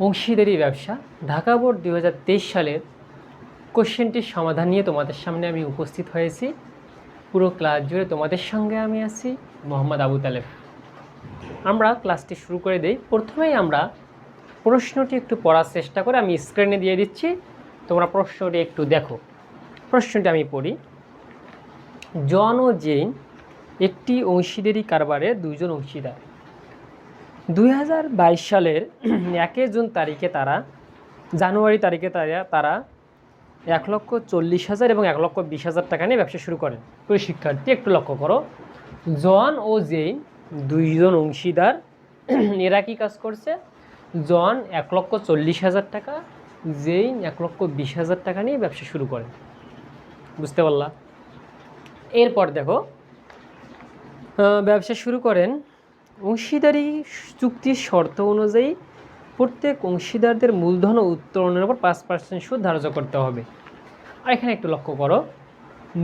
অংশীদারি ব্যবসা। ঢাকা বোর্ড দু হাজার তেইশ সালের কোশ্চেনটির সমাধান নিয়ে তোমাদের সামনে আমি উপস্থিত হয়েছি। পুরো ক্লাস জুড়ে তোমাদের সঙ্গে আমি আছি, মোহাম্মদ আবু তালেব। আমরা ক্লাসটি শুরু করে দিই। প্রথমেই আমরা প্রশ্নটি একটু পড়ার চেষ্টা করে আমি স্ক্রিনে দিয়ে দিচ্ছি। তোমরা প্রশ্নটি একটু দেখো। প্রশ্নটি আমি পড়ি। জন ও জেইন একটি অংশীদারি কারবারে দুজন অংশীদার। দুই হাজার বাইশ সালের একে জুন তারিখে তারা, জানুয়ারি তারিখে তারা তারা এক লক্ষ চল্লিশ হাজার এবং এক লক্ষ বিশ হাজার টাকা নিয়ে ব্যবসা শুরু করেন। প্রিয় শিক্ষার্থী, একটু লক্ষ্য করো। জন ও জেইন দুইজন অংশীদার, এরা কি কাজ করছে? জন এক লক্ষ চল্লিশ হাজার টাকা, জেইন এক লক্ষ বিশ হাজার টাকা নিয়ে ব্যবসা শুরু করেন। বুঝতে পারলা? এরপর দেখো ব্যবসা শুরু করেন অংশীদারি চুক্তির শর্ত অনুযায়ী প্রত্যেক অংশীদারদের মূলধন ও উত্তোলনের উপর পাঁচ পার্সেন্ট সুদ ধার্য করতে হবে। আর এখানে একটু লক্ষ্য করো,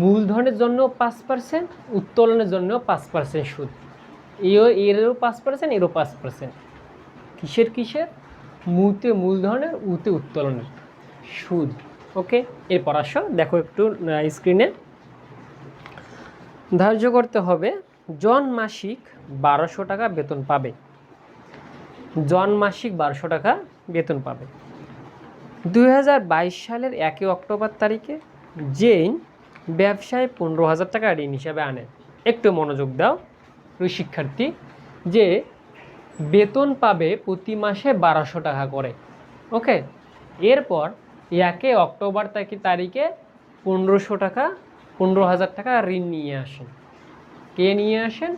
মূলধনের জন্য পাঁচ পার্সেন্ট উত্তোলনের জন্য পাঁচ পার্সেন্ট সুদ। এও এরও পাঁচ পার্সেন্ট এরও পাঁচ পার্সেন্ট কিসের কিসের? মুতে মূলধনের, উতে উত্তোলনের সুদ। ওকে, এরপর আসো, দেখো একটু স্ক্রিনে ধার্য করতে হবে জন মাসিক বারোশো টাকা বেতন পাবে। জন মাসিক বারোশো টাকা বেতন পাবে। দু হাজার বাইশ সালের একই অক্টোবর তারিখে জেইন ব্যবসায় পনেরো হাজার টাকা ঋণ হিসাবে আনে। একটু মনোযোগ দাও, ওই শিক্ষার্থী, যে বেতন পাবে প্রতি মাসে বারোশো টাকা করে। ওকে? এরপর একে অক্টোবর তারিখে তারিখে পনেরোশো টাকা, পনেরো হাজার টাকা ঋণ নিয়ে আসেন কে নিয়ে আসেন?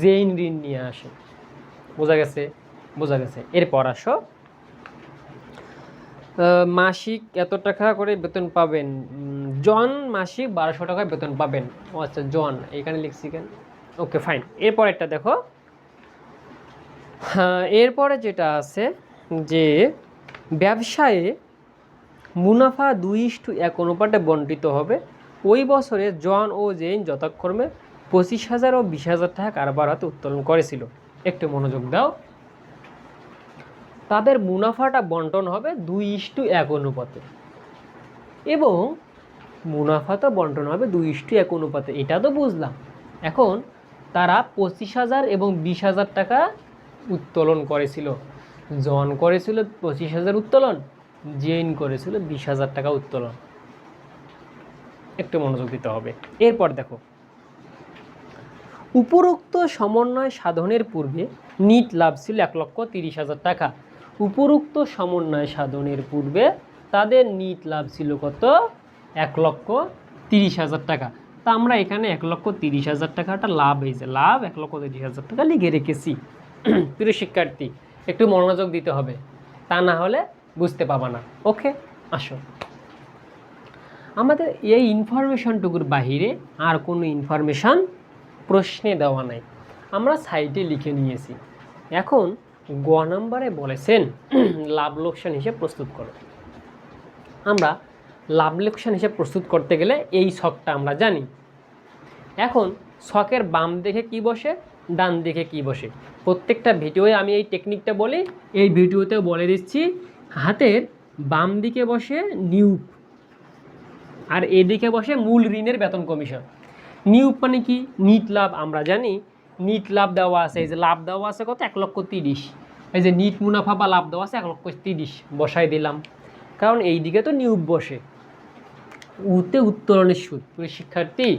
জেইন ঋণ নিয়ে আসেন। বোঝা গেছে বোঝা গেছে। এরপর আসো। মাসিক এত টাকা করে বেতন পাবেন? জন মাসিক বারোশো টাকা বেতন পাবেন। ও আচ্ছা জন। এখানে লিখছি কেন? ওকে ফাইন এরপর একটা দেখো। হ্যাঁ এরপরে যেটা আছে যে, ব্যবসায়ে মুনাফা দুই ইস্টু এক অনুপাতে বন্টিত হবে। ওই বছরে জন ও জেইন যথাক্রমে পঁচিশ হাজার ও বিশ হাজার টাকা কারবার হাতে উত্তোলন করেছিল। একটু মনোযোগ দাও। তাদের মুনাফাটা বন্টন হবে দুই ইস্টু এক অনুপাতে। এবং মুনাফা তো বন্টন হবে দুই ইস্টু এক অনুপাতে, এটা তো বুঝলাম। এখন তারা পঁচিশ হাজার এবং বিশ হাজার টাকা উত্তোলন করেছিল। জন করেছিল পঁচিশ হাজার উত্তোলন জেন করেছিল বিশ হাজার টাকা উত্তোলন। একটু মনোযোগ দিতে হবে। এরপর দেখো। উপরোক্ত সমন্বয় সাধনের পূর্বে নিট লাভ ছিল এক লক্ষ তিরিশ হাজার টাকা। উপরোক্ত সমন্বয় সাধনের পূর্বে তাদের নিট লাভ ছিল কত? এক লক্ষ তিরিশ হাজার টাকা। তা আমরা এখানে এক লক্ষ তিরিশ হাজার টাকাটা লাভ হয়েছে লাভ, এক লক্ষ তিরিশ হাজার টাকা লিখে রেখেছি। প্রিয় শিক্ষার্থী, একটু মনোযোগ দিতে হবে। তা না হলে বুঝতে পাবা না। ওকে, আসো। আমাদের এই ইনফরমেশনটুকুর বাহিরে আর কোনো ইনফরমেশান প্রশ্নে দেওয়া নাই। আমরা সাইটে লিখে নিয়েছি। এখন গ নাম্বারে বলেছেন, লাভ লোকসান হিসেব প্রস্তুত করো। আমরা লাভ লোকসান হিসেব প্রস্তুত করতে গেলে এই শখটা আমরা জানি। এখন শখের বাম দেখে কি বসে, ডান দিকে কি বসে? প্রত্যেকটা ভিডিওয়ে আমি এই টেকনিকটা বলি, এই ভিডিওতেও বলে দিচ্ছি, হাতের বাম দিকে বসে নিউপ আর এদিকে বসে মূল ঋণের বেতন কমিশন। নিউপ মানে কি? নিট লাভ আমরা জানি। নিট লাভ দেওয়া আছে, এই যে লাভ দেওয়া আছে কত? এক লক্ষ তিরিশ। এই যে নিট মুনাফা বা লাভ দেওয়া আছে, এক লক্ষ তিরিশ। বসাই দিলাম। কারণ এই দিকে তো নিয়োগ বসে। উতে উত্তোলনের সুদ। শিক্ষার্থী,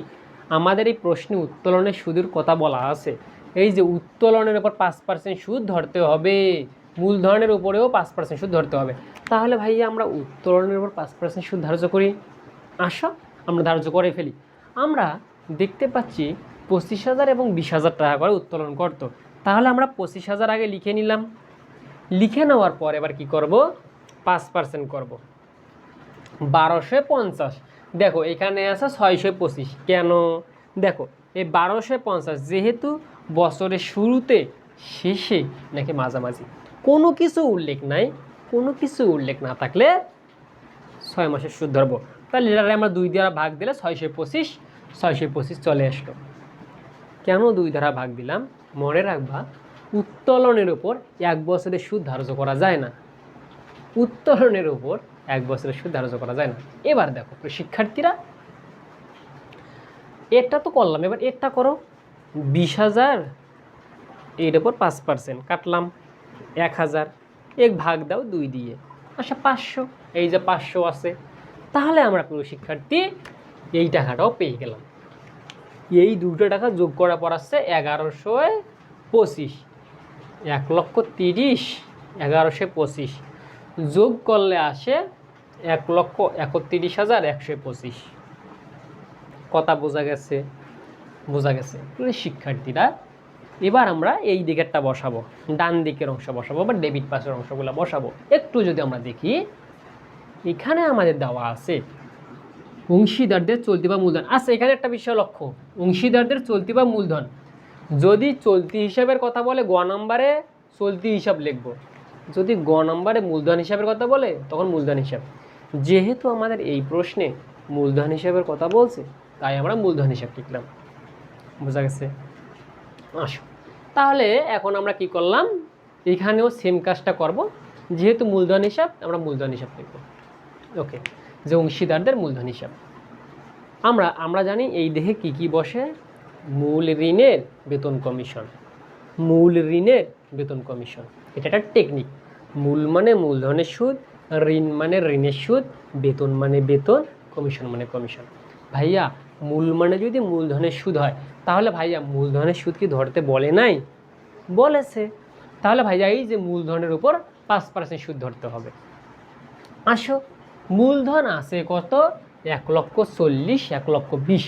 আমাদের এই প্রশ্নে উত্তোলনের সুদের কথা বলা আছে। এই যে উত্তোলনের উপর পাঁচ পার্সেন্ট সুদ ধরতে হবে। মূলধনের উপরেও পাঁচ পার্সেন্ট সুদ ধরতে হবে। তাহলে ভাইয়া আমরা উত্তোলনের উপর পাঁচ পার্সেন্ট সুদ ধার্য করি? আসো, আমরা ধার্য করে ফেলি। আমরা দেখতে পাচ্ছি পঁচিশ হাজার এবং বিশ হাজার টাকা করে উত্তোলন করতো। তাহলে আমরা পঁচিশ হাজার আগে লিখে নিলাম। লিখে নেওয়ার পর এবার কি করব? পাঁচ পার্সেন্ট করব। বারোশো পঞ্চাশ। দেখো, এখানে আছে ছয়শো পঁচিশ। কেন? দেখো, এই বারোশো পঞ্চাশ যেহেতু বছরের শুরুতে, শেষে নাকি মাঝামাঝি। কোনো কিছু উল্লেখ নাই। কোনো কিছু উল্লেখ না থাকলে ছয় মাসের সুদ ধরবো। তাহলে এটারে আমরা দুই দ্বারা ভাগ দিলে ছয়শো পঁচিশ। ছয়শো পঁচিশ চলে আসলো। কেন দুই ধারা ভাগ দিলাম? মনে রাখবা, উত্তোলনের উপর এক বছরের সুদ ধার্য করা যায় না। উত্তোলনের উপর এক বছরের সুদ ধার্য করা যায় না। এবার দেখো শিক্ষার্থীরা এটা তো করলাম, এবার এটা করো। বিশ হাজার, এর ওপর পাঁচ পার্সেন্ট কাটলাম, এক হাজার এক ভাগ দাও দুই দিয়ে। আচ্ছা পাঁচশো, এই যে পাঁচশো আছে। তাহলে আমরা পুরো শিক্ষার্থী এই টাকাটাও পেয়ে গেলাম। এই দুটো টাকা যোগ করা পর আসছে এগারোশো পঁচিশ, এক লক্ষ তিরিশ, এগারোশো পঁচিশ। যোগ করলে আসে এক লক্ষ একত্রিশ হাজার একশো পঁচিশ। কথা বোঝা গেছে বোঝা গেছে। শিক্ষার্থীরা, এবার আমরা এই দিকেরটা বসাবো, ডান দিকের অংশ বসাবো বা ডেবিট পাসের অংশগুলো বসাবো। একটু যদি আমরা দেখি, এখানে আমাদের দেওয়া আছে অংশীদারদের চলতি বা মূলধন। আচ্ছা এখানে একটা বিষয় লক্ষ্য। অংশীদারদের চলতি বা মূলধন। যদি চলতি হিসাবের কথা বলে, গ নাম্বারে চলতি হিসাব লিখব। যদি গ নাম্বারে মূলধন হিসাবের কথা বলে, তখন মূলধন হিসাব। যেহেতু আমাদের এই প্রশ্নে মূলধন হিসাবের কথা বলছে, তাই আমরা মূলধন হিসাব লিখলাম। বোঝা গেছে? আসো। তাহলে এখন আমরা কি করলাম? এখানেও সেম কাজটা করব। যেহেতু মূলধন হিসাব, আমরা মূলধন হিসাব লিখব। ওকে যে অংশীদারদের মূলধন হিসাব। আমরা আমরা জানি এই দেহে কি কি বসে? মূল ঋণের বেতন কমিশন। মূল ঋণের বেতন কমিশন। এটা একটা টেকনিক মূল মানে মূলধনের সুদ, ঋণ মানে ঋণের সুদ, বেতন মানে বেতন, কমিশন মানে কমিশন। ভাইয়া, মূল মানে যদি মূলধনের সুদ হয়, তাহলে ভাইয়া মূলধনের সুদ কি ধরতে বলে নাই? বলেছে। তাহলে ভাইয়া এই যে মূলধনের উপর পাঁচ পার্সেন্ট সুদ ধরতে হবে। আসো। মূলধন আছে কত? এক লক্ষ চল্লিশ, এক লক্ষ বিশ।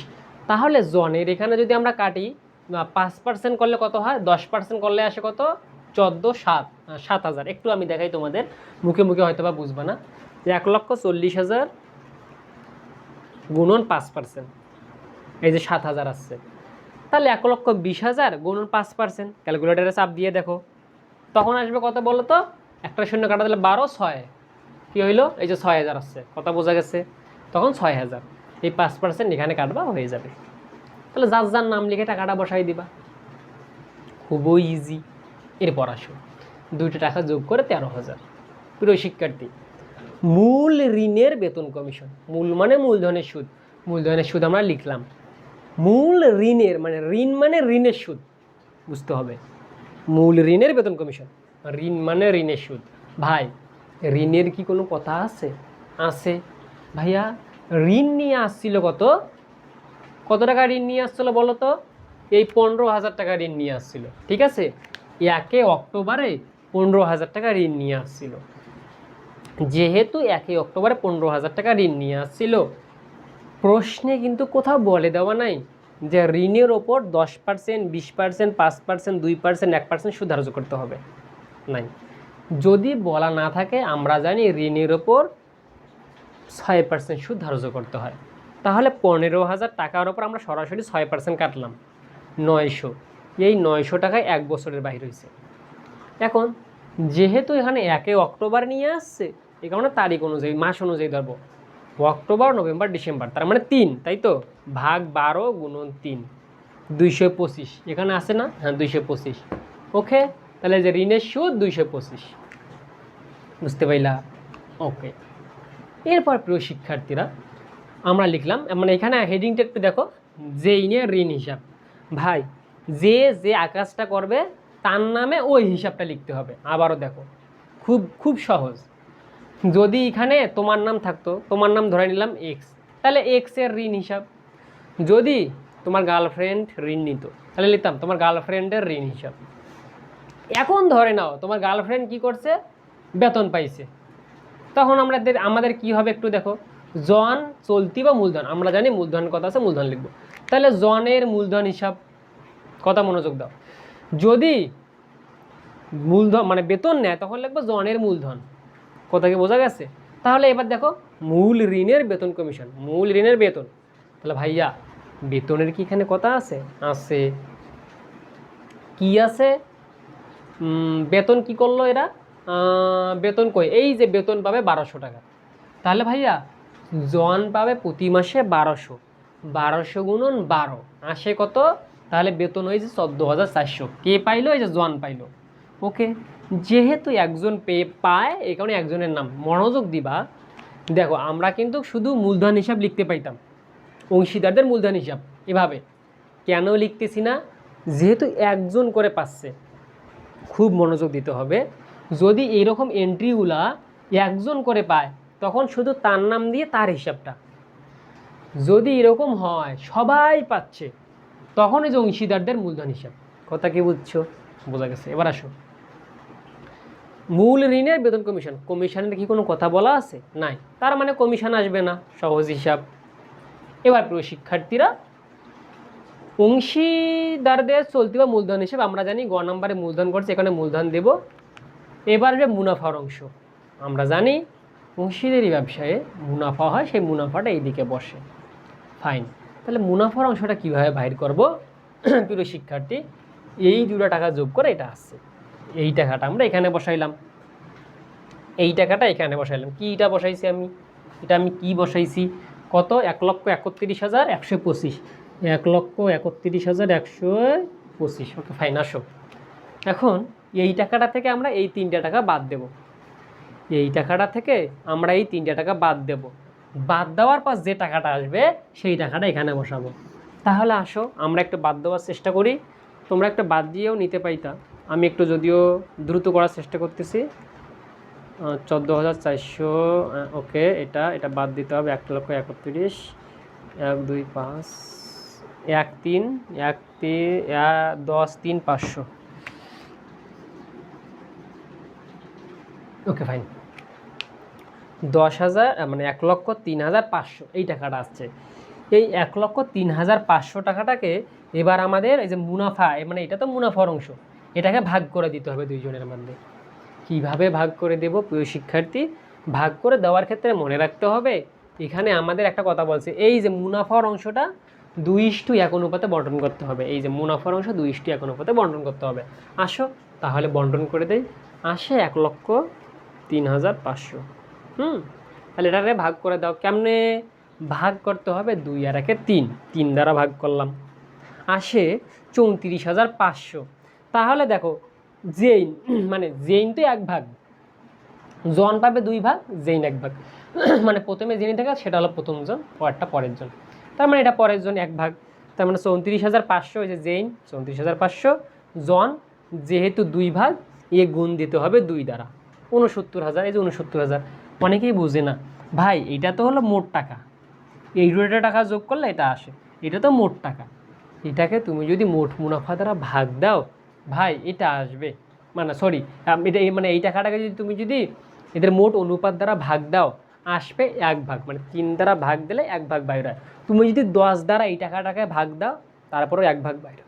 তাহলে জনের এখানে যদি আমরা কাটি পাঁচ পার্সেন্ট করলে কত হয়? দশ পার্সেন্ট করলে আসে কত? চোদ্দ, সাত সাত হাজার। একটু আমি দেখাই তোমাদের। মুখে মুখে হয়তো বা বুঝবে না। এক লক্ষ চল্লিশ হাজার গুণন পাঁচ পার্সেন্ট এই যে সাত হাজার আসছে। তাহলে এক লক্ষ বিশ হাজার গুণন পাঁচ পার্সেন্ট ক্যালকুলেটারে চাপ দিয়ে দেখো। তখন আসবে কত বলো তো একটা শূন্য কাটা দিলে বারো, ছয়। কী হইল? এই যে ছয় হাজার আসছে। কথা বোঝা গেছে। তখন ছয় হাজার। এই পাঁচ পার্সেন্ট এখানে কাটবা, হয়ে যাবে। তাহলে যার যার নাম লিখে টাকাটা বসাই দিবা। খুবই ইজি এরপর আসো। দুইটা টাকা যোগ করে তেরো হাজার। প্রিয় শিক্ষার্থী, মূল ঋণের বেতন কমিশন। মূল মানে মূলধনের সুদ। মূলধনের সুদ আমরা লিখলাম। মূল ঋণের মানে ঋণ মানে ঋণের সুদ। বুঝতে হবে। মূল ঋণের বেতন কমিশন। ঋণ মানে ঋণের সুদ। ভাই ঋণের কি কোনো কথা আছে? আছে। ভাইয়া, ঋণ নিয়ে আসছিল কত? কত টাকা ঋণ নিয়ে আসছিল বলো তো? এই পনেরো হাজার টাকা ঋণ নিয়ে আসছিল, ঠিক আছে? একে অক্টোবরে পনেরো হাজার টাকা ঋণ নিয়ে আসছিল। যেহেতু একই অক্টোবরে পনেরো হাজার টাকা ঋণ নিয়ে আসছিল, প্রশ্নে কিন্তু কোথাও বলে দেওয়া নাই যে ঋণের ওপর দশ পার্সেন্ট বিশ পার্সেন্ট পাঁচ পার্সেন্ট দুই পার্সেন্ট এক পার্সেন্ট সুদ ধার্য করতে হবে। নাই। যদি বলা না থাকে, আমরা জানি ঋণের ওপর ছয় পার্সেন্ট সুদ ধার্য করতে হয়। তাহলে পনেরো হাজার টাকার ওপর আমরা সরাসরি ছয় পার্সেন্ট কাটলাম, নয়শো। এই নয়শো টাকায় এক বছরের বাইর হয়েছে এখন, যেহেতু এখানে একে অক্টোবর নিয়ে আসছে, এ কারণে তারিখ অনুযায়ী, মাস অনুযায়ী ধরবো। অক্টোবর, নভেম্বর, ডিসেম্বর, তার মানে তিন, তাই তো? ভাগ বারো গুণন তিন, দুইশো পঁচিশ। এখানে আছে না? হ্যাঁ দুইশো পঁচিশ। ওকে? তাহলে যে ঋণের সুদ, দুইশো পঁচিশ। বুঝতে পাইলা? ওকে এরপর প্রিয় শিক্ষার্থীরা আমরা লিখলাম মানে এখানে হেডিংটা একটু দেখো যে ইনে ঋণ হিসাব। ভাই যে যে আকাশটা করবে তার নামে ওই হিসাবটা লিখতে হবে। আবারও দেখো খুব খুব সহজ। যদি এখানে তোমার নাম থাকতো তোমার নাম ধরে নিলাম এক্স তাহলে এক্সের ঋণ হিসাব। যদি তোমার গার্লফ্রেন্ড ঋণ নিত তাহলে লিখতাম তোমার গার্লফ্রেন্ডের ঋণ হিসাব। এখন ধরে নাও তোমার গার্লফ্রেন্ড কি করছে? বেতন পাইছে। তখন আমাদের আমাদের কি হবে একটু দেখো। জন চলতি বা মূলধন? আমরা জানি মূলধন কথা আছে, মূলধন লিখব। তাহলে জনের মূলধন হিসাব কথা মনোযোগ দাও। যদি মূলধন মানে বেতন নেয়, তখন লিখব জনের মূলধন। কথা কি বোঝা গেছে? তাহলে এবার দেখো, মূল ঋণের বেতন কমিশন, মূল ঋণের বেতন। তাহলে ভাইয়া, বেতনের কি এখানে কথা আছে? আছে। কি আছে? বেতন কি করল এরা? বেতন কই? এই যে বেতন পাবে বারোশো টাকা। তাহলে ভাইয়া, জন পাবে প্রতি মাসে বারোশো। বারোশো গুণন বারো। আসে কত? তাহলে বেতন হয়েছে চোদ্দ হাজার চারশো। কে পাইলো? এই যে জন পাইলো। ওকে, যেহেতু একজন পেয়ে পায়, এই কারণে একজনের নাম। মনোযোগ দিবা। দেখো, আমরা কিন্তু শুধু মূলধন হিসাব লিখতে পাইতাম। অংশীদারদের মূলধন হিসাব, এভাবে। কেন লিখতেছি না? যেহেতু একজন করে পাচ্ছে। খুব মনোযোগ দিতে হবে। যদি এইরকম এন্ট্রিগুলা একজন করে পায়, তখন শুধু তার নাম দিয়ে তার হিসাবটা। যদি এরকম হয়, সবাই পাচ্ছে তখন এই যে অংশীদারদের মূলধন হিসাব। কথা কি বুঝছ? বোঝা গেছে। এবার আসো। মূল ঋণের বেতন কমিশন। কমিশনের কি কোনো কথা বলা আছে? নাই। তার মানে কমিশন আসবে না, সহজ হিসাব। এবার প্রিয় শিক্ষার্থীরা, অংশীদারদের চলতি বা মূলধন হিসেবে, আমরা জানি গ নম্বরে মূলধন করছে, এখানে মূলধন দেব। এবার যে মুনাফার অংশ। আমরা জানি অংশীদারি ব্যবসায়ে মুনাফা হয়, সেই মুনাফাটা এইদিকে বসে। ফাইন তাহলে মুনাফার অংশটা কীভাবে বাইর করব? প্রিয় শিক্ষার্থী, এই দুটো টাকা যোগ করে এটা আসছে। এই টাকাটা আমরা এখানে বসাইলাম। এই টাকাটা এখানে বসাইলাম। কীটা বসাইছি আমি? এটা আমি কি বসাইছি? কত? এক লক্ষ একত্রিশ হাজার একশো পঁচিশ। এক লক্ষ একত্রিশ হাজার একশো পঁচিশ। ওকে ফাইন আসো। এখন এই টাকাটা থেকে আমরা এই তিনটা টাকা বাদ দেব। এই টাকাটা থেকে আমরা এই তিনটা টাকা বাদ দেব। বাদ দেওয়ার পর যে টাকাটা আসবে, সেই টাকাটা এখানে বসাবো। তাহলে আসো, আমরা একটু বাদ দেওয়ার চেষ্টা করি। তোমরা একটা বাদ দিয়েও নিতে পাইতা। আমি একটু যদিও দ্রুত করার চেষ্টা করতেছি। চোদ্দ হাজার চারশো ওকে, এটা এটা বাদ দিতে হবে। এক লক্ষ একত্রিশ, এক, দুই, পাঁচ, এক, তিন এক, তিন দশ, তিন, পাঁচশো। ওকে ফাইন দশ হাজার মানে এক লক্ষ তিন হাজার পাঁচশো, এই টাকাটা আসছে। এই এক লক্ষ তিন হাজার পাঁচশো টাকাটাকে এবার আমাদের এই যে মুনাফা মানে এটা তো মুনাফার অংশ। এটাকে ভাগ করে দিতে হবে দুইজনের মধ্যে। কীভাবে ভাগ করে দেব? প্রিয় শিক্ষার্থী, ভাগ করে দেওয়ার ক্ষেত্রে মনে রাখতে হবে, এখানে আমাদের একটা কথা বলছে, এই যে মুনাফার অংশটা দুই ইস্টু এক অনুপাতে বন্টন করতে হবে। এই যে মুনাফার অংশ দুই ইস্টু এক অনুপাতে বন্টন করতে হবে। আসো, তাহলে বন্টন করে দেই। আসে এক লক্ষ তিন হাজার পাঁচশো। হুম, তাহলে এটাকে ভাগ করে দাও। কেমনে ভাগ করতে হবে? দুই আর একে তিন। তিন দ্বারা ভাগ করলাম। আসে চৌত্রিশ হাজার পাঁচশো। তাহলে দেখো জেইন মানে জেইন তো এক ভাগ। জন পাবে দুই ভাগ জেইন এক ভাগ। মানে প্রথমে জেনে থাকে সেটা হলো প্রথম জন, পরেরটা পরের জন। তার মানে এটা পরের জন এক ভাগ। তার মানে চৌত্রিশ হাজার পাঁচশো, এই যে জেইন চৌত্রিশ হাজার পাঁচশো। জন যেহেতু দুই ভাগ, এ গুণ দিতে হবে দুই দ্বারা। উনসত্তর হাজার, এই যে উনসত্তর হাজার, অনেকেই বুঝে না। ভাই, এটা তো হলো মোট টাকা। এই দুটো টাকা যোগ করলে এটা আসে। এটা তো মোট টাকা। এটাকে তুমি যদি মোট মুনাফা দ্বারা ভাগ দাও, ভাই, এটা আসবে। মানে সরি এটা মানে এই টাকাটাকে যদি তুমি যদি এদের মোট অনুপাত দ্বারা ভাগ দাও, আসবে এক ভাগ। মানে তিন দ্বারা ভাগ দিলে এক ভাগ বাইরে হয়। তুমি যদি দশ দ্বারা এই টাকাটাকে ভাগ দাও, তারপরেও এক ভাগ বাইরে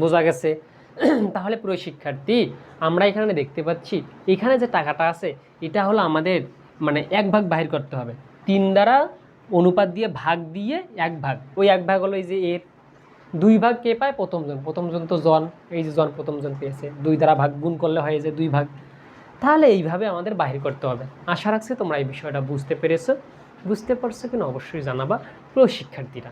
বোঝা গেছে? তাহলে পুরো শিক্ষার্থী, আমরা এখানে দেখতে পাচ্ছি, এখানে যে টাকাটা আছে, এটা হলো আমাদের মানে এক ভাগ বাহির করতে হবে। তিন দ্বারা অনুপাত দিয়ে ভাগ দিয়ে এক ভাগ। ওই এক ভাগ হলো এই যে এর। দুই ভাগ কে পায়? প্রথমজন প্রথমজন তো জন। এই যে জন প্রথমজন পেয়েছে। দুই দ্বারা ভাগ গুণ করলে হয় যে দুই ভাগ। তাহলে এইভাবে আমাদের বাহির করতে হবে। আশা রাখছি তোমরা এই বিষয়টা বুঝতে পেরেছ। বুঝতে পারছ কিনা অবশ্যই জানাবা। প্রিয় শিক্ষার্থীরা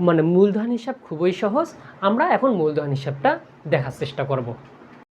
মানে মূলধন হিসাব খুবই সহজ। আমরা এখন মূলধন হিসাবটা দেখার চেষ্টা করব।